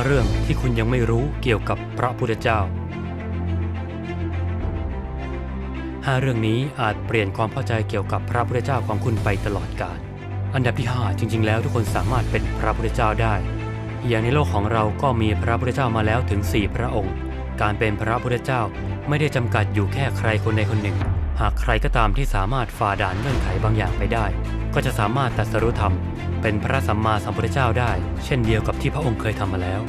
5 เรื่องที่คุณยังไม่รู้เกี่ยวกับพระพุทธเจ้า 5 เรื่องนี้อาจเปลี่ยนความเข้าใจเกี่ยวกับพระพุทธเจ้าของคุณไปตลอดกาล อันดับที่ 5 จริง ๆ แล้วทุกคนสามารถเป็นพระพุทธเจ้าได้ อย่างในโลกของเราก็มีพระพุทธเจ้ามาแล้วถึง 4 พระองค์ การเป็นพระพุทธเจ้าไม่ได้จำกัดอยู่แค่ใครคนใดคนหนึ่ง หากใครก็ตามที่สามารถฝ่าด่านเงื่อนไขบางอย่างไปได้ ก็จะสามารถตรัสรู้ธรรม เป็นพระสัมมาสัมพุทธเจ้าได้ เช่นเดียวกับที่พระองค์เคยทำมาแล้ว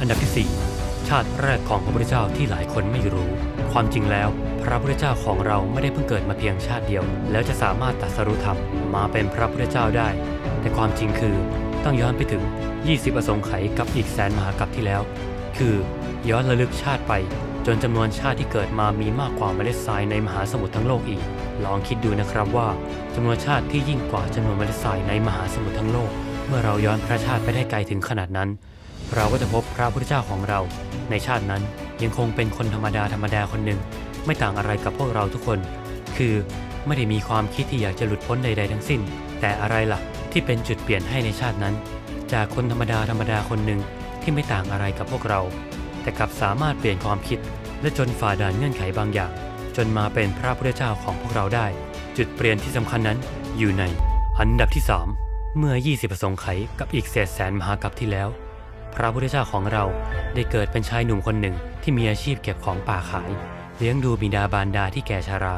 อันดับที่ 4 ชาติแรกของพระพุทธเจ้าที่หลายคนไม่รู้ ความจริงแล้ว พระพุทธเจ้าของเราไม่ได้เพิ่งเกิดมาเพียงชาติเดียว แล้วจะสามารถตรัสรู้ธรรมมาเป็นพระพุทธเจ้าได้ แต่ความจริงคือต้องย้อนไปถึง 20 อสงไขยกับอีกแสนมหากัปที่แล้ว คือย้อนระลึกชาติไปจนจำนวนชาติที่เกิดมามีมากกว่าเมล็ดทรายในมหาสมุทรทั้งโลกอีก ลองคิดดูนะครับว่าจำนวนชาติที่ยิ่งกว่าจำนวนเมล็ดทรายในมหาสมุทรทั้งโลก เมื่อเราย้อนพระชาติไปได้ไกลถึงขนาดนั้น เราก็จะพบพระพุทธเจ้าของเรา ในชาตินั้นยังคงเป็นคนธรรมดาธรรมดาคนหนึ่ง ไม่ต่างอะไรกับพวกเราทุกคน คือไม่ได้มีความคิดที่อยากจะหลุดพ้นใด ๆ ทั้งสิ้น แต่อะไรล่ะที่เป็นจุดเปลี่ยนให้ในชาตินั้น จากคนธรรมดาธรรมดาคนหนึ่งที่ไม่ต่างอะไรกับพวกเรา แต่กลับสามารถเปลี่ยนความคิดและจนฝ่าด่านเงื่อนไขบางอย่าง จนมาเป็นพระพุทธเจ้าของพวกเราได้ จุดเปลี่ยนที่สำคัญนั้นอยู่ในอันดับที่ 3 เมื่อ 20ประสงค์ไขกับอีกเศษแสนมหากับที่แล้ว พระพุทธเจ้าของเราได้เกิดเป็นชายหนุ่มคนหนึ่งที่มีอาชีพเก็บของป่าขาย เลี้ยงดูบิดาบารดาที่แก่ชารา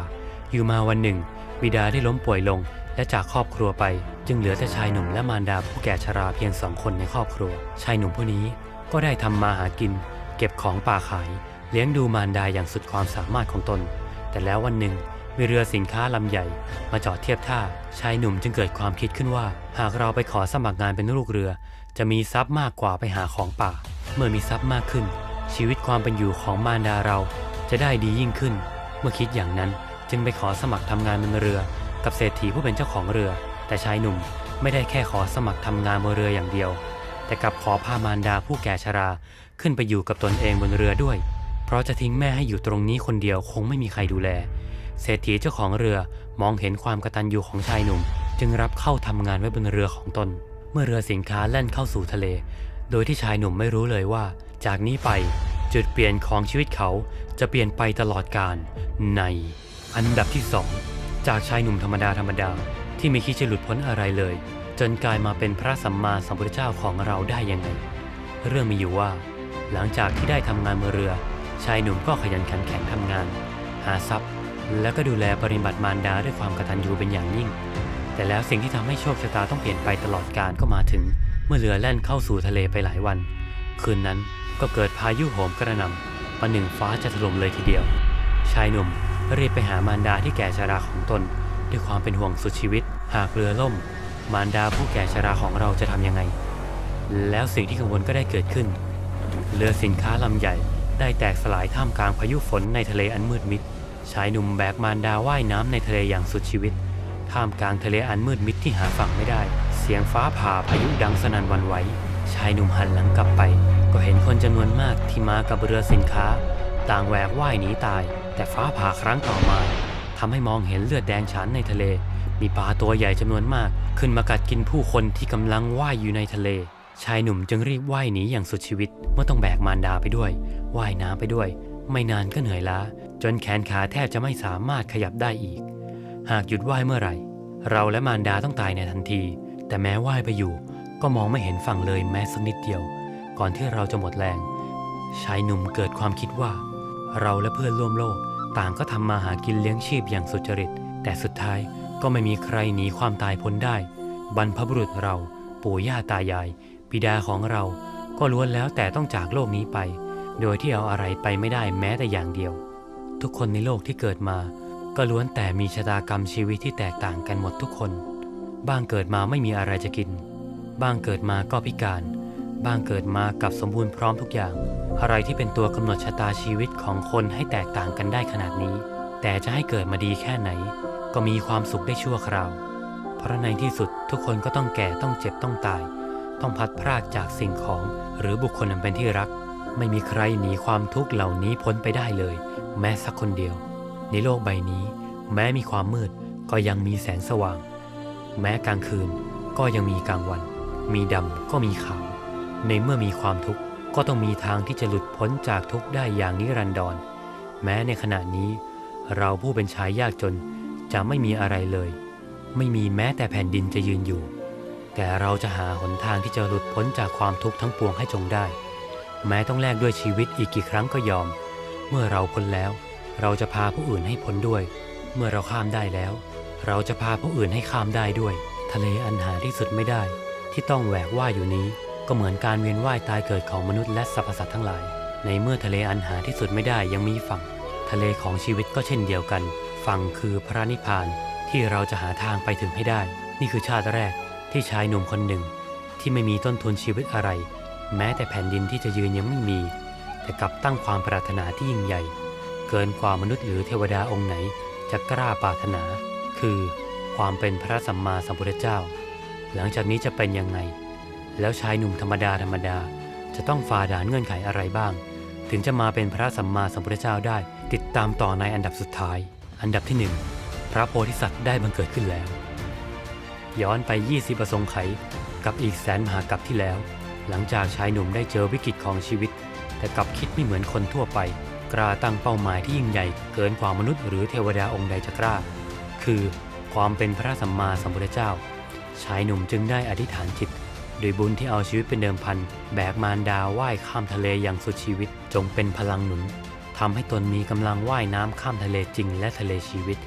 อยู่มาวันหนึ่ง บิดาได้ล้มป่วยลงและจากครอบครัวไป จึงเหลือแต่ชายหนุ่มและมารดาผู้แก่ชราเพียงสองคนในครอบครัว ชายหนุ่มผู้นี้ก็ได้ทำมาหากิน เก็บของป่าขาย เลี้ยงดูมารดาอย่างสุดความสามารถของตน แต่แล้ววันหนึ่งมีเรือสินค้าลำใหญ่ มาจอดเทียบท่าชายหนุ่มจึงเกิดความคิดขึ้นว่า หากเราไปขอสมัครงานเป็นลูกเรือ จะมีทรัพย์มากกว่าไปหาของป่า เมื่อมีทรัพย์มากขึ้น ชีวิตความเป็นอยู่ของมารดาเราจะได้ดียิ่งขึ้น เมื่อคิดอย่างนั้นจึงไปขอสมัครทำงานบนเรือ กับเศรษฐีผู้เป็นเจ้าของเรือ แต่ชายหนุ่มไม่ได้แค่ขอสมัครทำงานบนเรืออย่างเดียว แต่กลับขอพามารดาผู้แก่ชราขึ้นไปอยู่กับตนเองบนเรือด้วย เพราะจะทิ้งแม่ให้อยู่ตรงนี้คนเดียวคงไม่มีใครดูแล เศรษฐีเจ้าของเรือมองเห็นความกระตัญญูของชายหนุ่ม จึงรับเข้าทำงานไว้บนเรือของตน เมื่อเรือสินค้าแล่นเข้าสู่ทะเล โดยที่ชายหนุ่มไม่รู้เลยว่า จากนี้ไปจุดเปลี่ยนของชีวิตเขาจะเปลี่ยนไปตลอดกาลในอันดับที่สองจากชายหนุ่มธรรมดาธรรมดาที่ไม่คิดจะหลุดพ้นอะไรเลย จนกลายมาเป็นพระสัมมาสัมพุทธเจ้าของเราได้ยังไง เรื่องมีอยู่ว่า หลังจากที่ได้ทำงานบนเรือ ชายหนุ่มก็ขยันขันแข็งทำงาน หาทรัพย์ แล้วก็ดูแลปฏิบัติมารดาด้วยความกตัญญูเป็นอย่างยิ่ง แต่แล้วสิ่งที่ทำให้โชคชะตาต้องเปลี่ยนไปตลอดกาลก็มาถึง เมื่อเรือแล่นเข้าสู่ทะเลไปหลายวัน คืนนั้นก็เกิดพายุโหมกระหน่ำประหนึ่งฟ้าจะถล่มเลยทีเดียว ชายหนุ่มรีบไปหามารดาที่แก่ชราของตน ด้วยความเป็นห่วงสุดชีวิต หากเรือล่ม มารดาผู้แก่ชราของเราจะทำยังไง แล้วสิ่งที่กังวลก็ได้เกิดขึ้น เรือสินค้าลำใหญ่ ได้แตกสลายท่ามกลางพายุฝนในทะเลอันมืดมิด ชายหนุ่มแบกมารดาว่ายน้ำในทะเลอย่างสุดชีวิต ท่ามกลางทะเลอันมืดมิดที่หาฝั่งไม่ได้ เสียงฟ้าผ่าพายุดังสนั่นวันไหว ชายหนุ่มหันหลังกลับไป ก็เห็นคนจำนวนมากที่มากับเรือสินค้า ต่างแหวกว่ายหนีตาย แต่ฟ้าผ่าครั้งต่อมาทำให้มองเห็นเลือดแดงฉานในทะเล มีปลาตัวใหญ่จำนวนมาก ขึ้นมากัดกินผู้คนที่กำลังว่ายอยู่ในทะเล ชายหนุ่มจึงรีบว่ายหนีอย่างสุดชีวิตเมื่อต้องแบกมารดาไปด้วยว่ายน้ำไปด้วย ไม่นานก็เหนื่อยล้า จนแขนขาแทบจะไม่สามารถขยับได้อีก หากหยุดว่ายเมื่อไหร่ เราและมารดาต้องตายในทันที แต่แม้ว่ายไปอยู่ ก็มองไม่เห็นฝั่งเลยแม้สักนิดเดียว ก่อนที่เราจะหมดแรง ชายหนุ่มเกิดความคิดว่า เราและเพื่อนร่วมโลก ต่างก็ทำมาหากินเลี้ยงชีพอย่างสุจริต แต่สุดท้ายก็ไม่มีใครหนีความตายพ้นได้ บรรพบุรุษเราปู่ย่าตายาย บิดาของเราก็ล้วนแล้วแต่ต้องจากโลกนี้ไป โดยที่เอาอะไรไปไม่ได้แม้แต่อย่างเดียว ทุกคนในโลกที่เกิดมา ก็ล้วนแต่มีชะตากรรมชีวิตที่แตกต่างกันหมดทุกคน บางเกิดมาไม่มีอะไรจะกิน บางเกิดมาก็พิการ บางเกิดมากับสมบูรณ์พร้อมทุกอย่าง อะไรที่เป็นตัวกำหนดชะตาชีวิตของคนให้แตกต่างกันได้ขนาดนี้ แต่จะให้เกิดมาดีแค่ไหน ก็มีความสุขได้ชั่วคราว เพราะในที่สุดทุกคนก็ต้องแก่ต้องเจ็บต้องตาย ต้องพัดพรากจากสิ่งของหรือบุคคลอันเป็นที่รัก ไม่มีใครหนีความทุกข์เหล่านี้พ้นไปได้เลย แม้สักคนเดียว ในโลกใบนี้ แม้มีความมืดก็ยังมีแสงสว่าง แม้กลางคืนก็ยังมีกลางวัน มีดำก็มีขาว ในเมื่อมีความทุกข์ก็ต้องมีทางที่จะหลุดพ้นจากทุกข์ได้อย่างนิรันดร แม้ในขณะนี้ เราผู้เป็นชายยากจนจะไม่มีอะไรเลย ไม่มีแม้แต่แผ่นดินจะยืนอยู่ แต่เราจะหาหนทางที่จะหลุดพ้นจากความทุกข์ทั้งปวงให้จงได้ แม้ต้องแลกด้วยชีวิตอีกกี่ครั้งก็ยอม เมื่อเราพ้นแล้ว เราจะพาผู้อื่นให้พ้นด้วย เมื่อเราข้ามได้แล้ว เราจะพาผู้อื่นให้ข้ามได้ด้วย ทะเลอันหาที่สุดไม่ได้ ที่ต้องแหวกว่ายอยู่นี้ ก็เหมือนการเวียนว่ายตายเกิดของมนุษย์และสรรพสัตว์ทั้งหลาย ในเมื่อทะเลอันหาที่สุดไม่ได้ยังมีฝั่ง ทะเลของชีวิตก็เช่นเดียวกัน ฝั่งคือพระนิพพานที่เราจะหาทางไปถึงให้ได้ นี่คือชาติแรก ที่ชายหนุ่มคนหนึ่งที่ไม่มีต้นทุนชีวิตอะไร แม้แต่แผ่นดินที่จะยืนยังไม่มี แต่กลับตั้งความปรารถนาที่ยิ่งใหญ่ เกินกว่ามนุษย์หรือเทวดาองค์ไหนจะกล้าปรารถนา คือความเป็นพระสัมมาสัมพุทธเจ้า หลังจากนี้จะเป็นยังไง แล้วชายหนุ่มธรรมดาธรรมดาจะต้องฝ่าด่านเงื่อนไขอะไรบ้าง ถึงจะมาเป็นพระสัมมาสัมพุทธเจ้าได้ ติดตามต่อในอันดับสุดท้าย อันดับที่หนึ่งพระโพธิสัตว์ได้บังเกิดขึ้นแล้ว ย้อนไป 20 ประสงค์ไข กับอีกแสนมหากับที่แล้ว หลังจากชายหนุ่มได้เจอวิกฤตของชีวิต แต่กลับคิดไม่เหมือนคนทั่วไป กล้าตั้งเป้าหมายที่ยิ่งใหญ่เกินกว่ามนุษย์หรือเทวดาองค์ใดจะกล้า คือความเป็นพระสัมมาสัมพุทธเจ้า ชายหนุ่มจึงได้อธิษฐานจิตโดยบุญที่เอาชีวิตเป็นเดิมพัน แบกมารดาว่ายข้ามทะเลอย่างสุดชีวิต จงเป็นพลังหนุนทำให้ตนมีกำลังว่ายน้ำข้ามทะเลจริงและทะเลชีวิต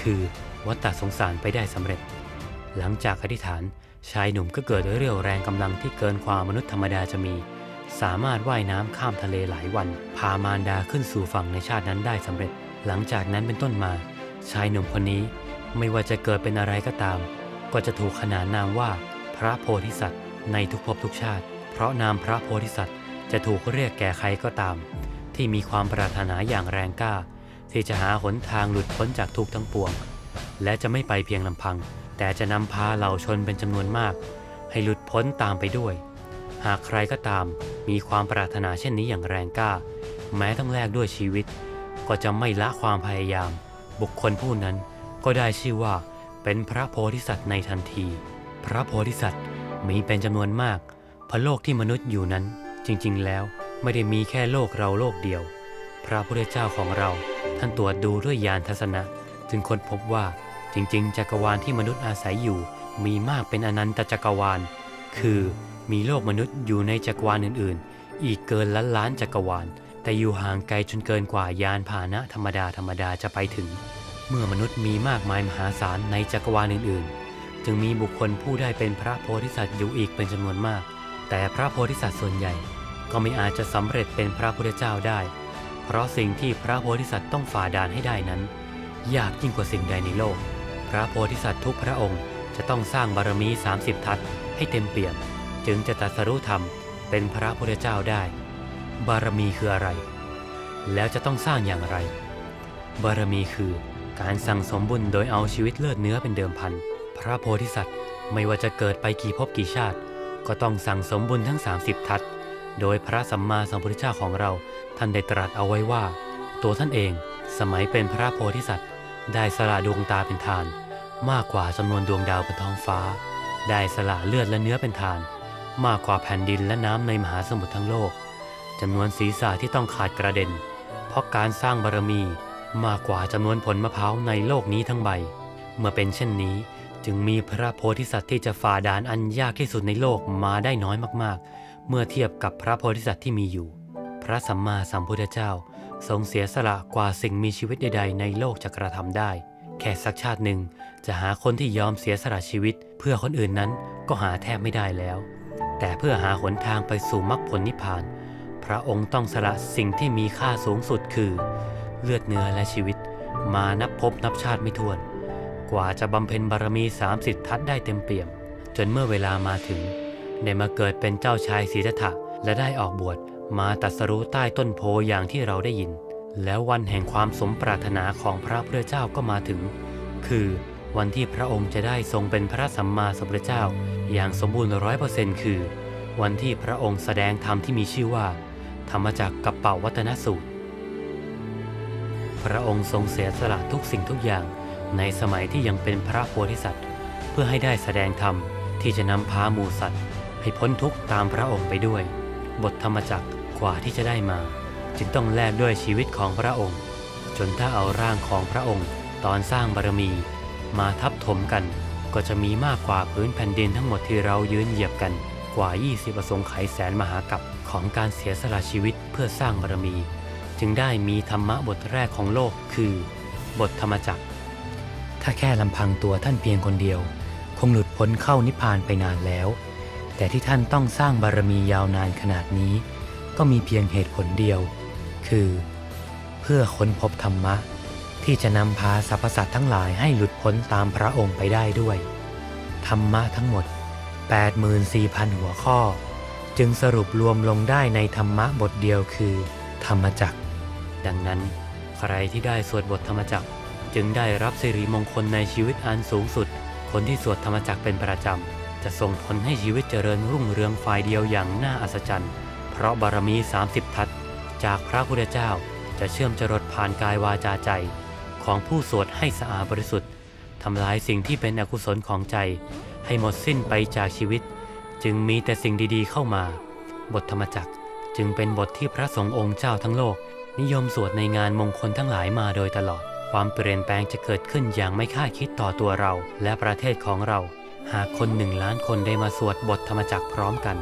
คือวัฏฏะสงสารไปได้สำเร็จ หลังจากอธิษฐาน ชายหนุ่มก็เกิดเรี่ยวแรงกำลังที่เกินความมนุษย์ธรรมดาจะมี สามารถว่ายน้ำข้ามทะเลหลายวัน พามารดาขึ้นสู่ฝั่งในชาตินั้นได้สำเร็จ หลังจากนั้นเป็นต้นมา ชายหนุ่มคนนี้ไม่ว่าจะเกิดเป็นอะไรก็ตาม ก็จะถูกขนานนามว่า พระโพธิสัตว์ ในทุกภพทุกชาติ เพราะนามพระโพธิสัตว์จะถูกเรียกแก่ใครก็ตาม ที่มีความปรารถนาอย่างแรงกล้า ที่จะหาหนทางหลุดพ้นจากทุกข์ทั้งปวง และจะไม่ไปเพียงลำพัง แต่จะนำพาเหล่าชนเป็นจำนวนมาก ให้หลุดพ้นตามไปด้วย หากใครก็ตามมีความปรารถนาเช่นนี้อย่างแรงกล้า แม้ต้องแลกด้วยชีวิต ก็จะไม่ละความพยายาม บุคคลผู้นั้นก็ได้ชื่อว่า เป็นพระโพธิสัตว์ในทันที พระโพธิสัตว์มีเป็นจำนวนมากเพราะโลกที่มนุษย์อยู่นั้น จริง ๆ แล้วไม่ได้มีแค่โลกเราโลกเดียว พระพุทธเจ้าของเราท่านตรวจดูด้วยญาณทัศนะ จึงค้นพบว่า จริง ๆ จักรวาลที่มนุษย์อาศัยอยู่ มีมากเป็นอนันตจักรวาล คือมีโลกมนุษย์อยู่ในจักรวาลอื่น ๆ อีกเกินล้านล้านจักรวาล แต่อยู่ห่างไกลจนเกินกว่ายานพาหนะธรรมดาธรรมดาจะไปถึง เมื่อมนุษย์มีมากมายมหาศาลในจักรวาลอื่น ๆ จึงมีบุคคลผู้ได้เป็นพระโพธิสัตว์อยู่อีกเป็นจำนวนมาก แต่พระโพธิสัตว์ส่วนใหญ่ ก็ไม่อาจจะสำเร็จเป็นพระพุทธเจ้าได้ เพราะสิ่งที่พระโพธิสัตว์ต้องฝ่าด่านให้ได้นั้น ยากยิ่งกว่าสิ่งใดในโลก พระโพธิสัตว์ทุกพระองค์จะต้องสร้างบารมี 30 ทัศให้เต็มเปี่ยม จึงจะตรัสรู้ธรรมเป็นพระพุทธเจ้าได้ บารมีคืออะไร แล้วจะต้องสร้างอย่างไร บารมีคือการสั่งสมบุญโดยเอาชีวิตเลือดเนื้อเป็นเดิมพัน พระโพธิสัตว์ไม่ว่าจะเกิดไปกี่ภพกี่ชาติ ก็ต้องสั่งสมบุญทั้ง 30 ทัศโดยพระสัมมาสัมพุทธเจ้าของเราท่านได้ตรัสเอาไว้ว่า ตัวท่านเองสมัยเป็นพระโพธิสัตว์ ได้สละดวงตาเป็นทาน มากกว่าจำนวนดวงดาวบนท้องฟ้า ได้สละเลือดและเนื้อเป็นทาน มากกว่าแผ่นดินและน้ำในมหาสมุทรทั้งโลกจำนวนศีรษะที่ต้องขาดกระเด็น เพราะการสร้างบารมีมากกว่าจำนวนผลมะพร้าวในโลกนี้ทั้งใบ เมื่อเป็นเช่นนี้จึงมีพระโพธิสัตว์ที่จะฝ่าด่านอันยากที่สุดในโลกมาได้น้อยมากๆ เมื่อเทียบกับพระโพธิสัตว์ที่มีอยู่ พระสัมมาสัมพุทธเจ้า ทรงเสียสละกว่าสิ่งมีชีวิตใด ๆ ในโลกจะกระทำได้ แค่สักชาติหนึ่ง จะหาคนที่ยอมเสียสละชีวิต เพื่อคนอื่นนั้นก็หาแทบไม่ได้แล้ว แต่เพื่อหาหนทางไปสู่มรรคผลนิพพาน พระองค์ต้องสละสิ่งที่มีค่าสูงสุดคือ เลือดเนื้อและชีวิต มานับพบนับชาติไม่ถ้วน กว่าจะบำเพ็ญบารมี 30 ทัศได้เต็มเปี่ยม จนเมื่อเวลามาถึง ได้มาเกิดเป็นเจ้าชายศรีทัตถะและได้ออกบวชมาตรัสรู้ใต้ต้นโพอย่างที่เราได้ยิน แล้ววันแห่งความสมปรารถนาของพระพุทธเจ้าก็มาถึง คือ วันที่พระองค์จะได้ทรงเป็นพระสัมมาสัมพุทธเจ้า อย่างสมบูรณ์ร้อยเปอร์เซ็นต์คือ วันที่พระองค์แสดงธรรมที่มีชื่อว่า ธรรมจักรกับเป่าวัฒนสูตร พระองค์ทรงเสียสละทุกสิ่งทุกอย่างในสมัยที่ยังเป็นพระโพธิสัตว์ เพื่อให้ได้แสดงธรรมที่จะนำพาหมู่สัตว์ ให้พ้นทุกข์ตามพระองค์ไปด้วย บทธรรมจักรกว่าที่จะได้มา จึงต้องแลกด้วยชีวิตของพระองค์ จนถ้าเอาร่างของพระองค์ตอนสร้างบารมี มาทับถมกัน ก็จะมีมากกว่าพื้นแผ่นดินทั้งหมดที่เรายืนเหยียบกันกว่า 20 ประสงค์ไขแสนมหากัปของการเสียสละชีวิตเพื่อสร้างบารมี จึงได้มีธรรมะบทแรกของโลกคือ บทธรรมจักร ถ้าแค่ลำพังตัวท่านเพียงคนเดียว คงหลุดพ้นเข้านิพพานไปนานแล้ว แต่ที่ท่านต้องสร้างบารมียาวนานขนาดนี้ ก็มีเพียงเหตุผลเดียว คือ เพื่อค้นพบธรรมะ ที่จะนำพาสรรพสัตว์ทั้งหลายให้หลุดพ้นตามพระองค์ไปได้ด้วย ธรรมะทั้งหมด 84,000 หัวข้อ จึงสรุปรวมลงได้ในธรรมะบทเดียวคือ ธรรมจักรดังนั้น ใครที่ได้สวดบทธรรมจักรจึงได้รับสิริมงคลในชีวิตอันสูงสุด คนที่สวดธรรมจักรเป็นประจำ จะส่งผลให้ชีวิตเจริญรุ่งเรืองฝ่ายเดียวอย่างน่าอัศจรรย์ เพราะบารมี 30 ทัศจากพระพุทธเจ้าจะเชื่อมจรดผ่านกายวาจาใจ ของผู้สวดให้สะอาดบริสุทธิ์ทำลายสิ่งที่เป็นอกุศลของใจ ให้หมดสิ้นไปจากชีวิต จึงมีแต่สิ่งดีๆเข้ามา บทธรรมจักจึงเป็นบทที่พระสงฆ์องค์เจ้าทั้งโลก นิยมสวดในงานมงคลทั้งหลายมาโดยตลอด ความเปลี่ยนแปลงจะเกิดขึ้นอย่างไม่คาดคิดต่อตัวเราและประเทศของเรา หากคนหนึ่งล้านคนได้มาสวดบทธรรมจักพร้อมกัน